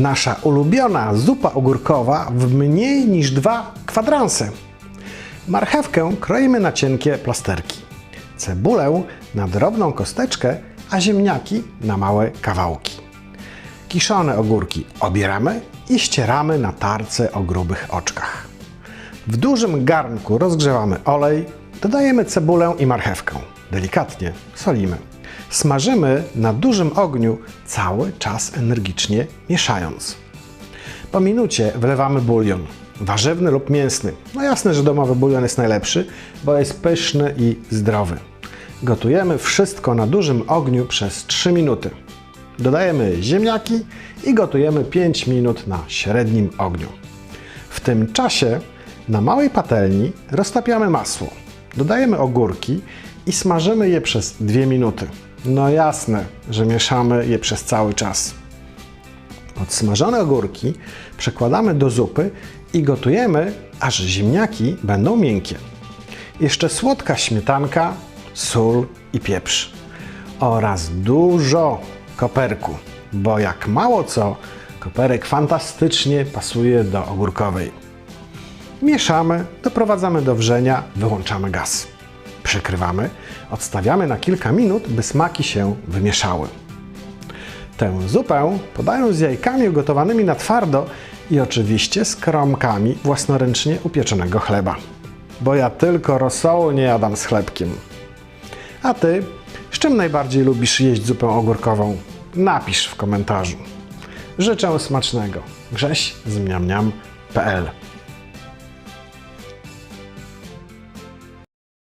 Nasza ulubiona zupa ogórkowa w mniej niż dwa kwadranse. Marchewkę kroimy na cienkie plasterki. Cebulę na drobną kosteczkę, a ziemniaki na małe kawałki. Kiszone ogórki obieramy i ścieramy na tarce o grubych oczkach. W dużym garnku rozgrzewamy olej, dodajemy cebulę i marchewkę. Delikatnie solimy. Smażymy na dużym ogniu, cały czas energicznie mieszając. Po minucie wlewamy bulion. Warzywny lub mięsny. No jasne, że domowy bulion jest najlepszy, bo jest pyszny i zdrowy. Gotujemy wszystko na dużym ogniu przez 3 minuty. Dodajemy ziemniaki i gotujemy 5 minut na średnim ogniu. W tym czasie na małej patelni roztapiamy masło. Dodajemy ogórki i smażymy je przez 2 minuty. No jasne, że mieszamy je przez cały czas. Odsmażone ogórki przekładamy do zupy i gotujemy, aż ziemniaki będą miękkie. Jeszcze słodka śmietanka, sól i pieprz. Oraz dużo koperku, bo jak mało co, koperek fantastycznie pasuje do ogórkowej. Mieszamy, doprowadzamy do wrzenia, wyłączamy gaz. Przykrywamy, odstawiamy na kilka minut, by smaki się wymieszały. Tę zupę podają z jajkami ugotowanymi na twardo i oczywiście z kromkami własnoręcznie upieczonego chleba. Bo ja tylko rosołu nie jadam z chlebkiem. A ty, z czym najbardziej lubisz jeść zupę ogórkową? Napisz w komentarzu. Życzę smacznego. Grześ z miamniam.pl